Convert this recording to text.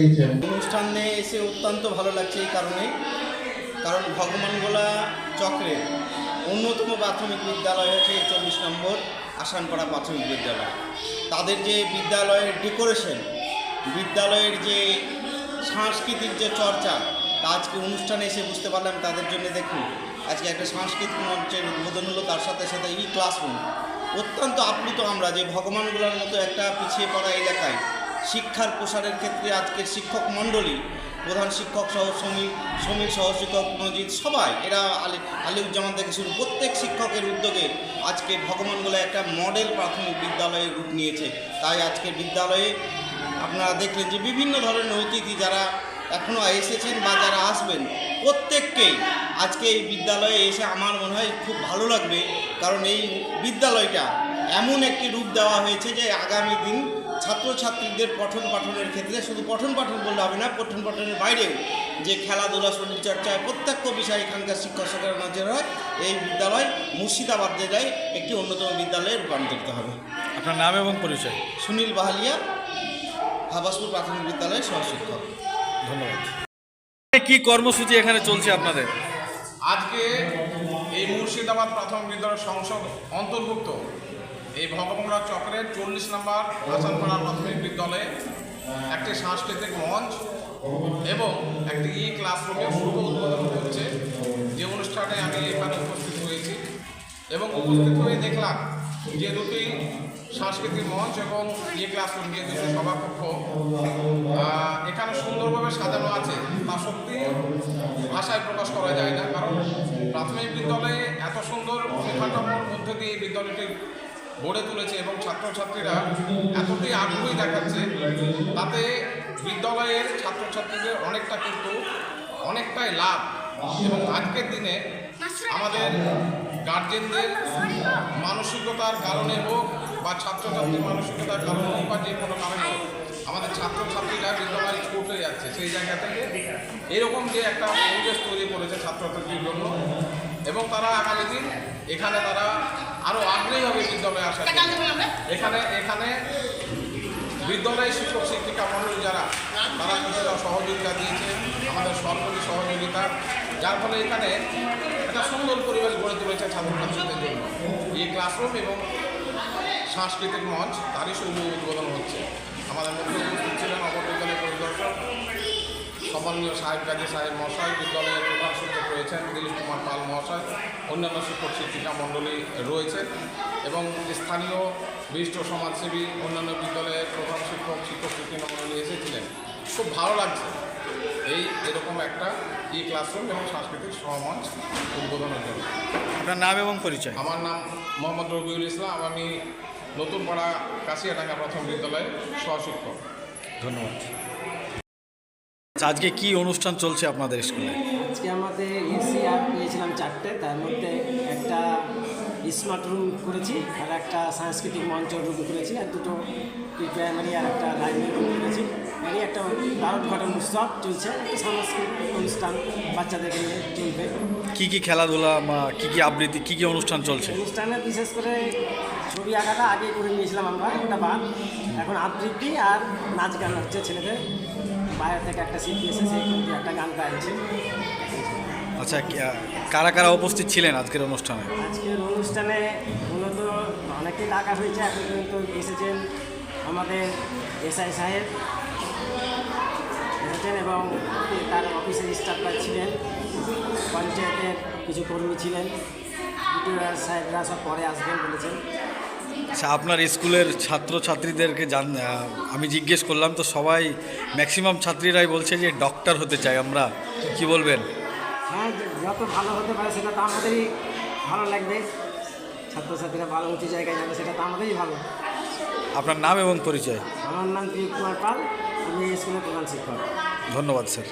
অনুষ্ঠানে এসে অত্যন্ত ভালো লাগছে এই কারণে কারণ ভগবানগোলা চক্রে অন্যতম প্রাথমিক বিদ্যালয় হচ্ছে এই চব্বিশ নম্বর আসানপাড়া প্রাথমিক বিদ্যালয়। তাদের যে বিদ্যালয়ের ডেকোরেশন, বিদ্যালয়ের যে সাংস্কৃতিক যে চর্চা, তা আজকে অনুষ্ঠানে এসে বুঝতে পারলাম তাদের জন্য দেখুন, আজকে একটা সাংস্কৃতিক মঞ্চের উদ্বোধন হলো, তার সাথে সাথে ই ক্লাসরুম অত্যন্ত আপ্লুত আমরা যে ভগবানগুলোর মতো একটা পিছিয়ে পড়া এলাকায় শিক্ষার প্রসারের ক্ষেত্রে আজকের শিক্ষক মণ্ডলী, প্রধান শিক্ষক সহ শ্রমিক শ্রমিক সহ শিক্ষক মজিদ সবাই, এরা আলি, আলিউজ্জামান থেকে শুরু প্রত্যেক শিক্ষকের উদ্যোগে আজকে ভগবানগুলো একটা মডেল প্রাথমিক বিদ্যালয়ের রূপ নিয়েছে। তাই আজকের বিদ্যালয়ে আপনারা দেখলেন যে বিভিন্ন ধরনের অতিথি যারা এখনও এসেছেন বা যারা আসবেন, প্রত্যেককেই আজকে এই বিদ্যালয়ে এসে আমার মনে হয় খুব ভালো লাগবে। কারণ এই বিদ্যালয়টা এমন একটি রূপ দেওয়া হয়েছে যে আগামী দিন ছাত্রছাত্রীদের পঠন পাঠনের ক্ষেত্রে শুধু পঠন পাঠন বললে হবে না পঠন পাঠনের বাইরেও যে খেলাধুলা শরীরচর্চায় প্রত্যক্ষ বিষয় এখানকার শিক্ষক শিক্ষকের নজর হয় এই বিদ্যালয় মুর্শিদাবাদ জেলায় একটি অন্যতম বিদ্যালয়ে রূপান্তরিত হবে। আপনার নাম এবং পরিচয়? সুনীল বাহালিয়া হাবাসপুর প্রাথমিক বিদ্যালয়ের সহশিক্ষক। ধন্যবাদ। কি কর্মসূচি এখানে চলছে আপনাদের? আজকে এই মুর্শিদাবাদ প্রাথমিক বিদ্যালয় সংসদ অন্তর্ভুক্ত। এই ভগবানরা চক্রের চল্লিশ নম্বর আসানপাড়া প্রাথমিক বিদ্যালয়ে একটি সাংস্কৃতিক মঞ্চ এবং একটি ই ক্লাসরুমের শুভ উদ্বোধন হচ্ছে যে অনুষ্ঠানে আমি এখানে উপস্থিত হয়েছি এবং উপস্থিত হয়ে দেখলাম যে দুটি সাংস্কৃতিক মঞ্চ এবং ই ক্লাসরুম যে দুটি সভাকক্ষ এখানে সুন্দরভাবে সাজানো আছে। তা সত্যি ভাষায় প্রকাশ করা যায় না, কারণ প্রাথমিক বিদ্যালয়ে এত সুন্দর মধ্যে দিয়ে বিদ্যালয়টি গড়ে তুলেছে এবং ছাত্রছাত্রীরা এতটাই আগ্রহী দেখাচ্ছে, তাতে বিদ্যালয়ের ছাত্রছাত্রীদের অনেকটা কিন্তু অনেকটাই লাভ। এবং আজকের দিনে আমাদের গার্জেনদের মানসিকতার কারণে হোক বা ছাত্রছাত্রীর মানসিকতার কারণে হোক বা যে কোনো কারণে হোক, আমাদের ছাত্রছাত্রীরা বিদ্যালয়ে ছুটে যাচ্ছে সেই জায়গা থেকে। এরকম যে একটা পরিবেশ তৈরি করেছে ছাত্রছাত্রীর জন্য, এবং তারা আগামী দিন এখানে তারা আরও আগ্রহী হবে বিদ্যালয়ে আসার এখানে এখানে বিদ্যালয়ের শিক্ষক শিক্ষিকা মণ্ডলী যারা তারা কিছুটা সহযোগিতা দিয়েছে আমাদের সরকারি সহযোগিতা। যার ফলে এখানে একটা সুন্দর পরিবেশ গড়ে তুলেছে ছাত্রছাত্রীদের জন্য। এই ক্লাসরুম এবং সাংস্কৃতিক মঞ্চ তারই শুভ উদ্বোধন হচ্ছে। আমাদের মধ্যে ছিলেন অপর বিদ্যালয়ের পরিদর্শক সম্মানীয় সাহেব কাজী সাহেব মহাশয় বিদ্যালয়ের প্রধান শিক্ষক রয়েছেন দিলীপ কুমার পাল মহাশয় অন্যান্য শিক্ষক শিক্ষিকা মণ্ডলী রয়েছেন এবং স্থানীয় বিশিষ্ট সমাজসেবী অন্যান্য বিদ্যালয়ের প্রধান শিক্ষক শিক্ষক শিক্ষিকা মণ্ডলী এসেছিলেন। খুব ভালো লাগছে এই এরকম একটা ই ক্লাসরুম এবং সাংস্কৃতিক সহমঞ্চ উদ্বোধনের জন্য। আপনার নাম এবং পরিচয়? আমার নাম মোহাম্মদ রবিউল ইসলাম আমি নতুন পাড়া কাশিয়াডাঙ্গা প্রথম বিদ্যালয়ের সহশিক্ষক। ধন্যবাদ। আজকে কি অনুষ্ঠান চলছে আপনাদের স্কুলে? আজকে আমাদের এসি আর পেয়েছিলাম চারটে তার মধ্যে একটা স্মার্ট রুম করেছি আর একটা সাংস্কৃতিক মঞ্চ রুম করেছি আর দুটো প্রি প্রাইমারি আর একটা লাইব্রেরি রুম করেছি। মানে একটা ভারত ঘটন উৎসব চলছে একটা সাংস্কৃতিক অনুষ্ঠান বাচ্চাদেরকে নিয়ে চলবে। কী কি খেলাধুলা বা কী কী আবৃত্তি কী কী অনুষ্ঠান চলছে? অনুষ্ঠানে বিশেষ করে ছবি আঁকাটা আগে করে নিয়েছিলাম আমরা ওটা বাদ। এখন আবৃত্তি আর নাচ গান হচ্ছে ছেলেদের। বাইরে থেকে একটা শিল্পী এসে সে কিন্তু একটা গান গাইছে। আচ্ছা কারা কারা উপস্থিত ছিলেন আজকের অনুষ্ঠানে? আজকের অনুষ্ঠানে মূলত অনেকেই ডাকা হয়েছে এখন পর্যন্ত এসেছেন আমাদের এসআই সাহেব। এসেছেন এবং তার অফিসের স্টাফরা ছিলেন পঞ্চায়েতের কিছু কর্মী ছিলেন। সাহেবরা সব পরে আসবেন বলেছেন। আচ্ছা আপনার স্কুলের ছাত্রছাত্রীদেরকে জান আমি জিজ্ঞেস করলাম তো সবাই ম্যাক্সিমাম ছাত্রীরাই বলছে যে ডক্টর হতে চাই আমরা কি বলবেন? হ্যাঁ যত ভালো হতে পারে সেটা তো আমাদেরই ভালো লাগবে। ছাত্রছাত্রীরা ভালো উঁচু জায়গায় যাবে সেটা তো আমাদেরই ভালো। আপনার নাম এবং পরিচয়? আমার নাম দিলীপ কুমার পাল আমি স্কুলের প্রধান শিক্ষক। ধন্যবাদ স্যার।